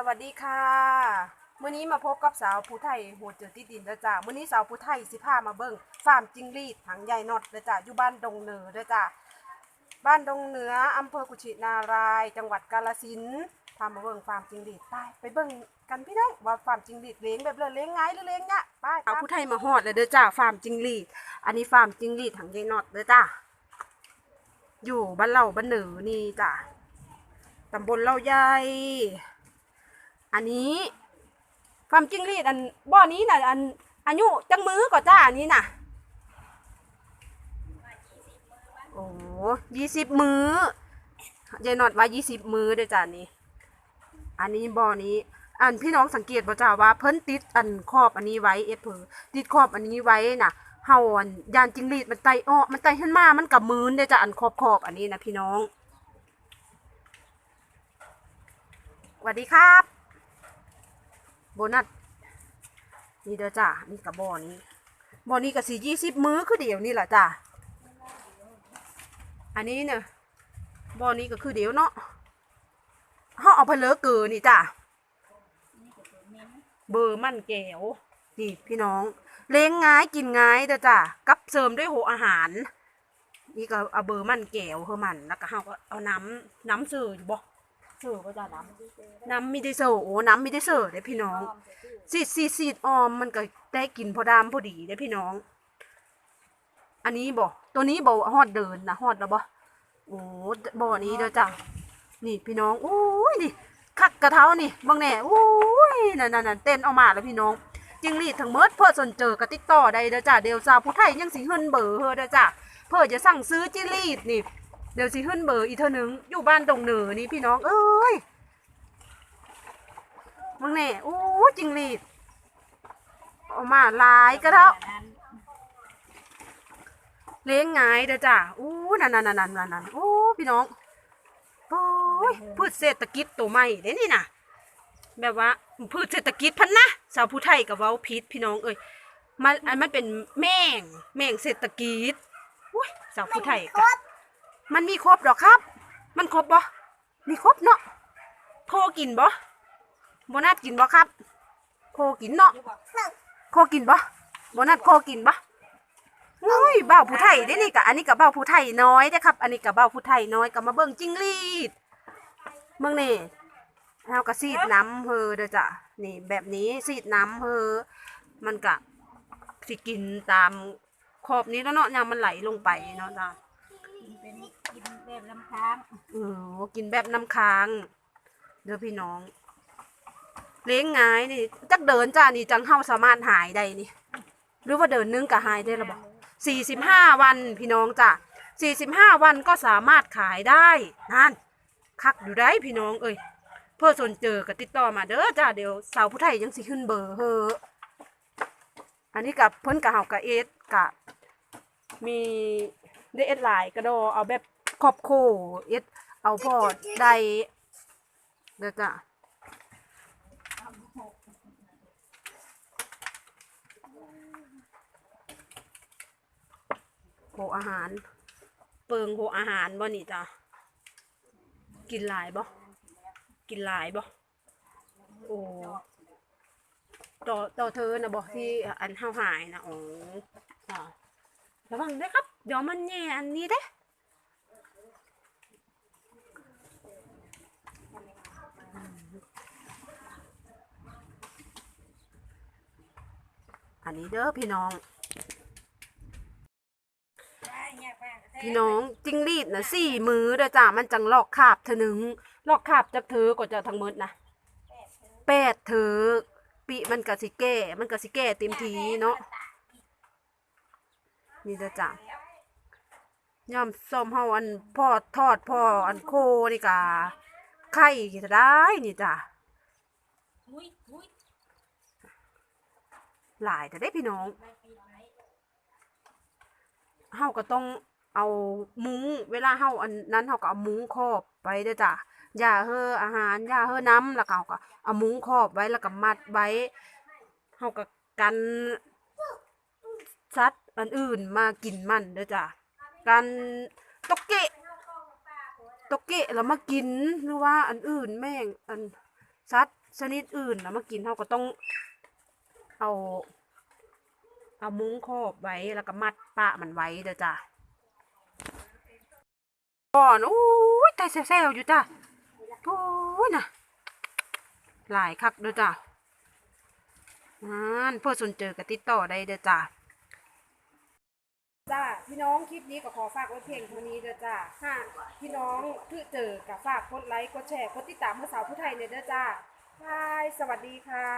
สวัสดีค่ะมื้อนี้มาพบกับสาวผู้ไทยโหดเจอที่ดินเด้อจ้ามื้อนี้สาวผู้ไทยสิพามาเบิ่งฟาร์มจิงรีดหางใหญ่นอดเด้อจ้าอยู่บ้านดงเหนือเด้อจ้าบ้านดงเหนืออำเภอกุชินาราย จังหวัดกาฬสินธุ์พามาเบิ่งฟาร์มจิงรีดไปไปเบิ่งกันพี่น้องว่าฟาร์มจิงรีดเลี้ยงแบบเลยเลี้ยงไงหรือเลี้ยงยากไปสาวผู้ไทยมาฮอดเลยเด้อจ้าฟาร์มจิงรีดอันนี้ฟาร์มจิงรีดหางใหญ่นอดเด้อจ้าอยู่บ้านเราบ้านเหนือนี่จ้าตำบลเล่าใหญ่ อันนี้ความจริงรีดอันบ่อนี้น่ะอันอายุจังมือก็จ้าอันนี้น่ะโอ้ยี่สิบมือยายนอดว่ายี่สิบมือเด้อจ้านี่อันนี้บ่อนี้ อันพี่น้องสังเกตบ่จ้าว่าเพิ่นติดอันครอบอันนี้ไว้เอฟเอติดครอบอันนี้ไว้น่ะเฮาอันยานจิงรีดมันไตอ้อมันไตขึ้นมามันกับมืนเด้อจ้าอันขอบขอบอันนี้นะพี่น้องสวัสดีครับ โบนัสนี่เด้อจ้านี่กับบ่อนี้บ่อนี้ก็สี่ยี่สิบมื้อคือเดียวนี่แหละจ้าอันนี้เนี่ยบ่อนี้ก็คือเดียวเนาะเขาเอาไปเลอเกลือนี่จ้าเบอร์มันแก้วนี่พี่น้อง เลี้ยงง่ายกินง่ายเด้อจ้ากับเสริมด้วยโหอาหาร นี่ก็เอาเบอร์มันแก้วเพื่อมันแล้วก็เขาก็เอาน้ำน้ำเสืออยู่บ่ เสือก็จะน้ำน้ำมีได้เสิร์ฟโอ้น้ำมีได้เสิร์ฟเด้พี่น้องซีดซีดซีดออมมันก็ได้กินพอดามพอดีเด้พี่น้อง อันนี้บ่ตัวนี้บ่ฮอดเดินนะฮอดแล้วบ่โอ้บ่อนี้เด้อจ้ะนี่พี่น้องโอ้ยนี่คักกระเท้านี่บางแน่โอ้ยนั่นนั่นเต้นออกมาแล้วพี่น้องจิงรีดทั้งหมดเพื่อสนเจอกระติกต่อได้เด้อจ้ะเดวสาผู้ไทยยังสิเฮินเบอร์เฮอเด้อจ้ะเพื่อจะสั่งซื้อจิงรีดนี่ เดี๋ยวสิเฮินเบอร์อีเท่านึงอยู่บ้านดงเหนือนี่พี่น้อง เอ้ยมึงเนี่ยโอ้จิงหรีดออกมาหลายกระเทาะเลี้ยงไงเด้อจ้ะอู้นั่นนั่นนั่นนั่นนั่นโอ้พี่น้องโอ้ยพืชเศรษฐกิจตัวใหม่เด้นี่นะแบบว่าพืชเศรษฐกิจพันนะสาวผู้ไทยกับเว้าพิษพี่น้องเอ้ยมันอันมันเป็นแม่งแม่งเศรษฐกิจอุ้ยสาวผู้ไทยกะ มันมีครบดอครับ มันครบบ่มีครบเนาะโคกินบ่โบนัสกินบ่ครับ โคกินเนาะโคกินบ่โบนัสโคกินบ่อุ้ยเบ้าผู้ไทยเด้นี่กะอันนี้กะเบ้าผู้ไทยน้อยเด้ครับ อันนี้กะเบ้าผู้ไทยน้อยก็มาเบิ่งจิ้งหรีดเบิ่งนี่เฮาก็ซีดน้ำเฮอเด้อจ้ะนี่แบบนี้ซีดน้ำเฮอมันกะสิกินตามขอบนี้แล้วเนาะยามมันไหลลงไปเนาะจ้ะ แบบลำค้างเออกินแบบน้ำค้าง เด้อพี่น้อง เลี้ยงง่ายนี่ จักเดินจ้านี่จังเฮาสามารถหายได้นี่ หรือว่าเดินนึงก็หายได้ละบ่สี่สิบห้าวันพี่น้องจ้ะสี่สิบห้าวันก็สามารถขายได้นั่นคักอยู่ได้พี่น้องเอ้ยเพื่อสนเจอก็ติดต่อมาเด้อจ้าเดี๋ยวสาวผู้ไทยยังสิขึ้นเบอร์เฮออันนี้กับเพิ่นกับเฮากับเอสกับมีได้เอสไลน์กระโดเอาแบบ ครอบครัวเอสเอาพอได้เด้อจ้ะโหอาหาร เปิงโหอาหารบ่นี่จ้ะกินหลายบ่กินหลายบ่โอ้ต่อต่อเธอนะบ่ที่อันเฮาหายนะอ๋อจ้ะระวังด้อครับ เดี๋ยวมันแย่อันนี้เด้ อันนี้เด้อพี่น้อง พี่น้องจิ้งหรีดนะสี่มือเด้อจ้ามันจังลอกขาบเธอหนึ่งลอกขาบจากเธอก็จะทั้งหมดนะแปดเธอปีมันกะสิแก่มันกะสิแก่เต็มทีเนาะนี่เด้อจ้าย่อมส้มเฮาอันพ่อทอดพ่ออันโคนี่กะไข่จะได้นี่จ้าอุ้ยอุ้ย หลายแต่ได้พี่น้องเฮาก็ต้องเอามุ้งเวลาเฮาอันนั้นเฮาก็เอามุ้งครอบไว้เด้อจ้ะอย่าเฮออาหารอย่าเฮอน้ำแล้วก็เฮาก็เอามุ้งครอบไว้แล้วก็มัดไว้เฮาก็กันสัตว์อันอื่นมากินมันเด้อจ้ะกันตกเกะตกเกะแล้วมากินหรือว่าอันอื่นแม่งอันสัตว์ชนิดอื่นนะมากินเราก็ต้อง เอา เอามุ้งครอบไว้แล้วก็มัดปะมันไว้เด้อจ้ะก่อนโอ้ยตายแซวๆอยู่จ้ะโอ้ยนะหลายคักเด้อจ้ะนั่นเพื่อสนเจอก็ติดต่อได้เด้อจ้ะจ้าพี่น้องคลิปนี้ก็ขอฝากไว้เพียงเท่านี้เด้อจ้าถ้าพี่น้องคือเจอกับฝากกดไลค์กดแชร์กดติดตามเพื่อสาวผู้ไทยเนี่ยเด้อจ้าบายสวัสดีค่ะ